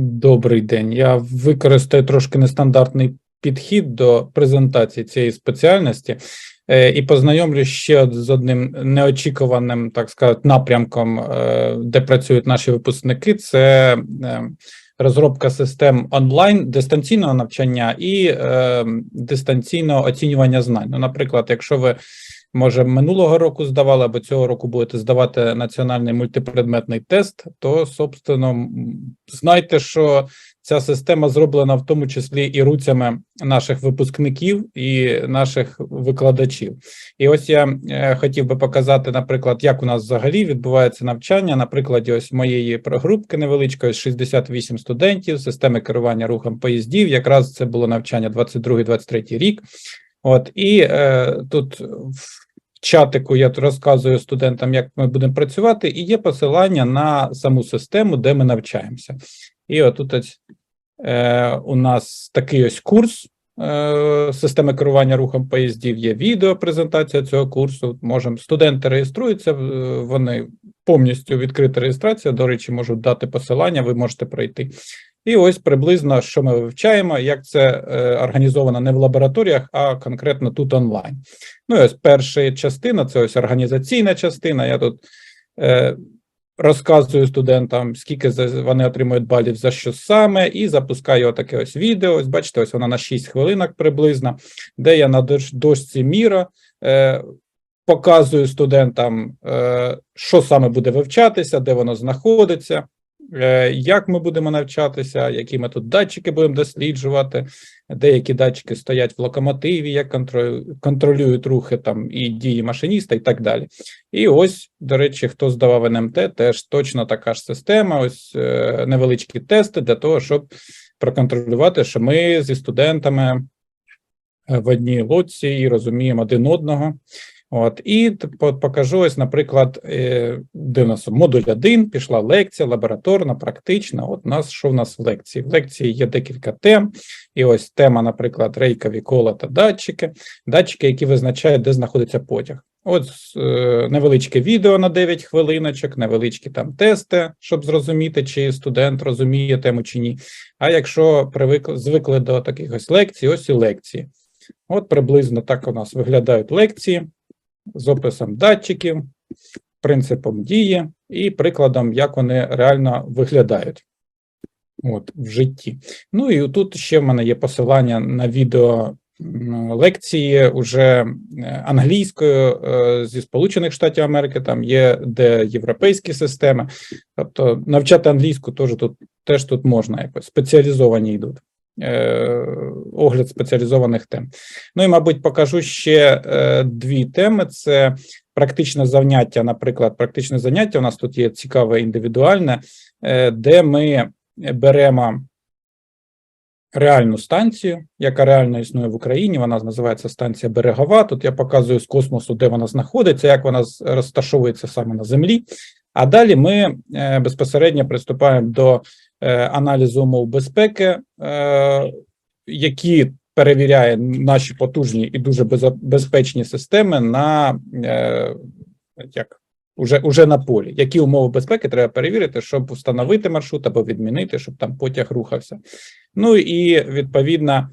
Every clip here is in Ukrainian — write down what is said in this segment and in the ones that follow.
Добрий день. Я використаю трошки нестандартний підхід до презентації цієї спеціальності е, і познайомлю ще з одним неочікуваним, так сказати, напрямком, е, де працюють наші випускники. Це е, розробка систем онлайн дистанційного навчання і дистанційного оцінювання знань. Ну, наприклад, якщо ви може минулого року здавали або цього року будете здавати національний мультипредметний тест, то собственно знайте, що ця система зроблена в тому числі і руцями наших випускників і наших викладачів. І ось я е, хотів би показати, наприклад, як у нас взагалі відбувається навчання. На прикладі ось моєї прогрупки невеличкої 68 студентів, системи керування рухом поїздів. Якраз це було навчання 22-23 рік. От і е, тут в чатику я розказую студентам, як ми будемо працювати, і є посилання на саму систему, де ми навчаємося. І отут ось, е, у нас такий ось курс е, системи керування рухом поїздів. Є відео презентація цього курсу. Можемо студенти реєструються, вони повністю відкрита реєстрація. До речі, можуть дати посилання, ви можете пройти. І ось приблизно, що ми вивчаємо, як це е, організовано не в лабораторіях, а конкретно тут онлайн. Ну і ось перша частина це ось організаційна частина. Я тут е, розказую студентам, скільки вони отримують балів за що саме, і запускаю отаке ось відео. Ось бачите, ось вона на 6 хвилинок приблизно, де я на дош- дошці міра. Е, Показую студентам, е, що саме буде вивчатися, де воно знаходиться, як ми будемо навчатися, які ми тут датчики будемо досліджувати, деякі датчики стоять в локомотиві, як контро- контролюють рухи там і дії машиніста, і так далі. І ось, до речі, хто здавав НМТ, теж точно така ж система. Ось е, невеличкі тести для того, щоб проконтролювати, що ми зі студентами е, в одній лодці і розуміємо один одного. От і покажу ось, наприклад, е, де у нас модуль 1, пішла лекція, лабораторна, практична. От у нас що в нас в лекції? В лекції є декілька тем. І ось тема, наприклад, рейкові кола та датчики, датчики, які визначають, де знаходиться потяг. От е, невеличке відео на 9 хвилиночок, невеличкі там тести, щоб зрозуміти, чи студент розуміє тему чи ні. А якщо привикли звикли до таких ось лекцій, ось і лекції. От приблизно так у нас виглядають лекції з описом датчиків, принципом дії і прикладом, як вони реально виглядають от, в житті. Ну і тут ще в мене є посилання на відео лекції уже е, англійською е, зі Сполучених Штатів Америки, там є де європейські системи. Тобто навчати англійську теж тут теж тут можна якось спеціалізовані йдуть. Е, огляд спеціалізованих тем. Ну і, мабуть, покажу ще е, дві теми: це практичне заняття. Наприклад, практичне заняття у нас тут є цікаве індивідуальне, е, де ми беремо реальну станцію, яка реально існує в Україні. Вона називається станція Берегова. Тут я показую з космосу, де вона знаходиться, як вона розташовується саме на землі. А далі ми безпосередньо приступаємо до аналізу умов безпеки, е, які перевіряє наші потужні і дуже безпечні системи на е, як уже, уже на полі. Які умови безпеки треба перевірити, щоб встановити маршрут або відмінити, щоб там потяг рухався. Ну і відповідно,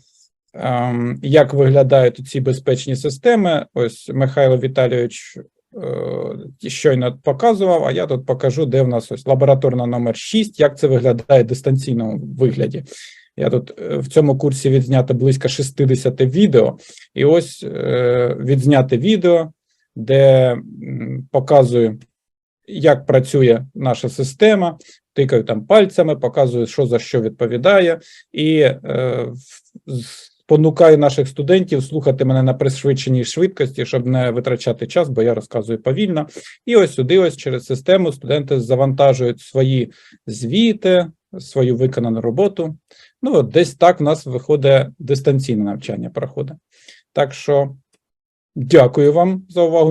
ем, як виглядають ці безпечні системи. Ось Михайло Віталійович е, щойно показував, а я тут покажу, де в нас ось лабораторна номер 6, як це виглядає в дистанційному вигляді. Я тут е, в цьому курсі відзнято близько 60 відео, і ось е, відзняте відео, де показую, як працює наша система, тикаю там пальцями, показую, що за що відповідає, і е, з- спонукаю наших студентів слухати мене на пришвидшеній швидкості, щоб не витрачати час, бо я розказую повільно. І ось сюди, ось через систему, студенти завантажують свої звіти, свою виконану роботу. Ну, от десь так в нас виходить дистанційне навчання проходить. Так що дякую вам за увагу.